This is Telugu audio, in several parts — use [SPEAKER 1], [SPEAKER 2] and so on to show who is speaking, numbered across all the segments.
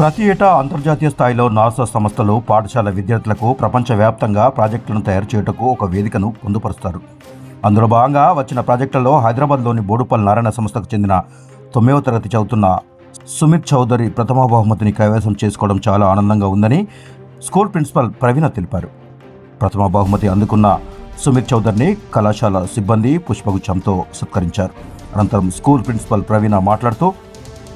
[SPEAKER 1] ప్రతి ఏటా అంతర్జాతీయ స్థాయిలో నాసా సంస్థలు పాఠశాల విద్యార్థులకు ప్రపంచవ్యాప్తంగా ప్రాజెక్టులను తయారు చేయుటకు ఒక వేదికను పొందుపరుస్తారు. అందులో భాగంగా వచ్చిన ప్రాజెక్టులలో హైదరాబాద్లోని బోడుపల్ నారాయణ సంస్థకు చెందిన తొమ్మిదవ తరగతి చదువుతున్న సుమిత్ చౌదరి ప్రథమ బహుమతిని కైవసం చేసుకోవడం చాలా ఆనందంగా ఉందని స్కూల్ ప్రిన్సిపల్ ప్రవీణ తెలిపారు. ప్రథమ బహుమతి అందుకున్న సుమిత్ చౌదరిని కళాశాల సిబ్బంది పుష్పగుచ్చంతో సత్కరించారు. అనంతరం స్కూల్ ప్రిన్సిపల్ ప్రవీణ మాట్లాడుతూ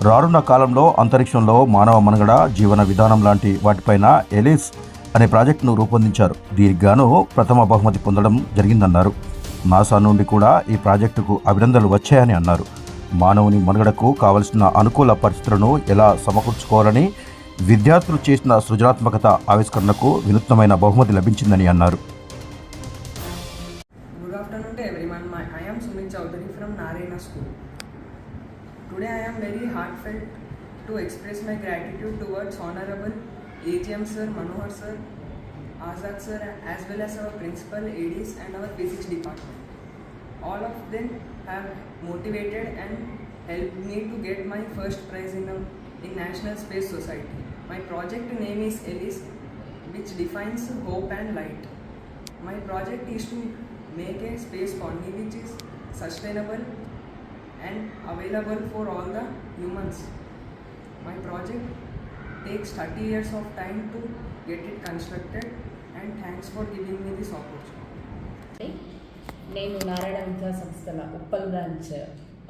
[SPEAKER 1] రానున్న కాలంలో అంతరిక్షంలో మానవ మనుగడ జీవన విధానం లాంటి వాటిపైన ఎలిస్ అనే ప్రాజెక్టును రూపొందించారు. దీనికి గాను ప్రథమ బహుమతి పొందడం జరిగిందన్నారు. నాసా నుండి కూడా ఈ ప్రాజెక్టుకు అభినందనలు వచ్చాయని అన్నారు. మానవుని మనుగడకు కావలసిన అనుకూల పరిస్థితులను ఎలా సమకూర్చుకోవాలని విద్యార్థులు చేసిన సృజనాత్మకత ఆవిష్కరణకు వినూత్నమైన బహుమతి లభించిందని అన్నారు.
[SPEAKER 2] Today I am very heartfelt to express my gratitude towards Honorable AGM Sir, Manohar Sir, Azad Sir, as well as our principal, ADs and our physics department. All of them have motivated and helped me to get my first prize in, the, in National Space Society. My project name is ELIS, which defines hope and light. My project is to make a space colony which is sustainable and available for all the humans. My project takes 30 years of time to get it constructed and thanks for giving me this opportunity.
[SPEAKER 3] నేను నారాయణ విద్యా సంస్థల ఉప్పల్ బ్రాంచ్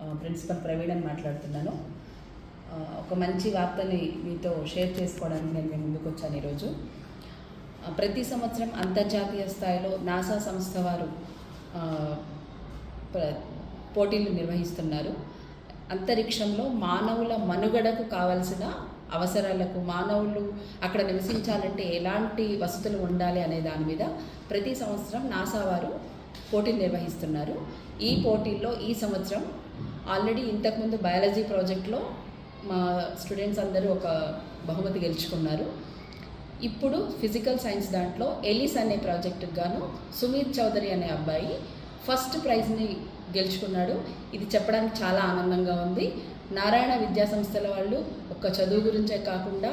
[SPEAKER 3] ఆ, ప్రిన్సిపల్ ప్రవీణ్ అని మాట్లాడుతున్నాను ఆ, ఒక మంచి వార్తని మీతో షేర్ చేసుకోవడానికి నేను మీ ముందుకు వచ్చాను ఈరోజు ఆ, ప్రతి సంవత్సరం అంతర్జాతీయ స్థాయిలో నాసా సంస్థ వారు ఆ, ప్ర- పోటీలు నిర్వహిస్తున్నారు. అంతరిక్షంలో మానవుల మనుగడకు కావలసిన అవసరాలకు మానవులు అక్కడ నివసించాలంటే ఎలాంటి వసతులు ఉండాలి అనే దాని మీద ప్రతి సంవత్సరం నాసా వారు పోటీలు నిర్వహిస్తున్నారు. ఈ పోటీల్లో ఈ సంవత్సరం ఆల్రెడీ ఇంతకుముందు బయాలజీ ప్రాజెక్ట్లో మా స్టూడెంట్స్ అందరూ ఒక బహుమతి గెలుచుకున్నారు. ఇప్పుడు ఫిజికల్ సైన్స్ దాంట్లో ఎలిస్ అనే ప్రాజెక్టుకు గాను సుమీత్ చౌదరి అనే అబ్బాయి ఫస్ట్ ప్రైజ్ని గెలుచుకున్నాడు. ఇది చెప్పడానికి చాలా ఆనందంగా ఉంది. నారాయణ విద్యా సంస్థల వాళ్ళు ఒక్క చదువు గురించే కాకుండా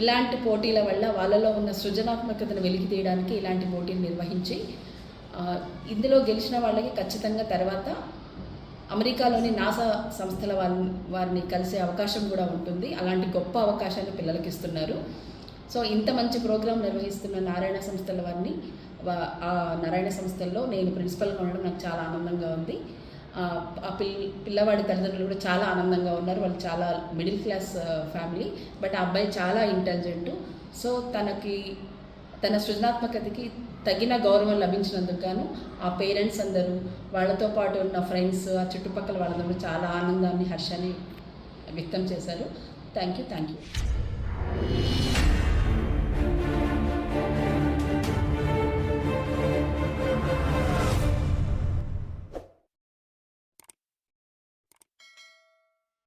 [SPEAKER 3] ఇలాంటి పోటీల వల్ల వాళ్ళలో ఉన్న సృజనాత్మకతను వెలికి తీయడానికి ఇలాంటి పోటీలు నిర్వహించి ఇందులో గెలిచిన వాళ్ళకి ఖచ్చితంగా తర్వాత అమెరికాలోని నాసా సంస్థల వారిని వారిని కలిసే అవకాశం కూడా ఉంటుంది. అలాంటి గొప్ప అవకాశాన్ని పిల్లలకి ఇస్తున్నారు సో ఇంత మంచి ప్రోగ్రాం నిర్వహిస్తున్న నారాయణ సంస్థల వారిని ఆ నారాయణ సంస్థల్లో నేను ప్రిన్సిపల్గా ఉండడం నాకు చాలా ఆనందంగా ఉంది. ఆ పిల్ల పిల్ పిల్లవాడి తల్లిదండ్రులు కూడా చాలా ఆనందంగా ఉన్నారు. వాళ్ళు చాలా మిడిల్ క్లాస్ ఫ్యామిలీ. బట్ ఆ అబ్బాయి చాలా ఇంటెలిజెంట్. సో తనకి తన సృజనాత్మకతకి తగిన గౌరవం లభించినందుకు గాను ఆ పేరెంట్స్ అందరూ వాళ్ళతో పాటు ఉన్న ఫ్రెండ్స్ ఆ చుట్టుపక్కల వాళ్ళందరూ చాలా ఆనందాన్ని హర్షాన్ని వ్యక్తం చేశారు. Thank you thank you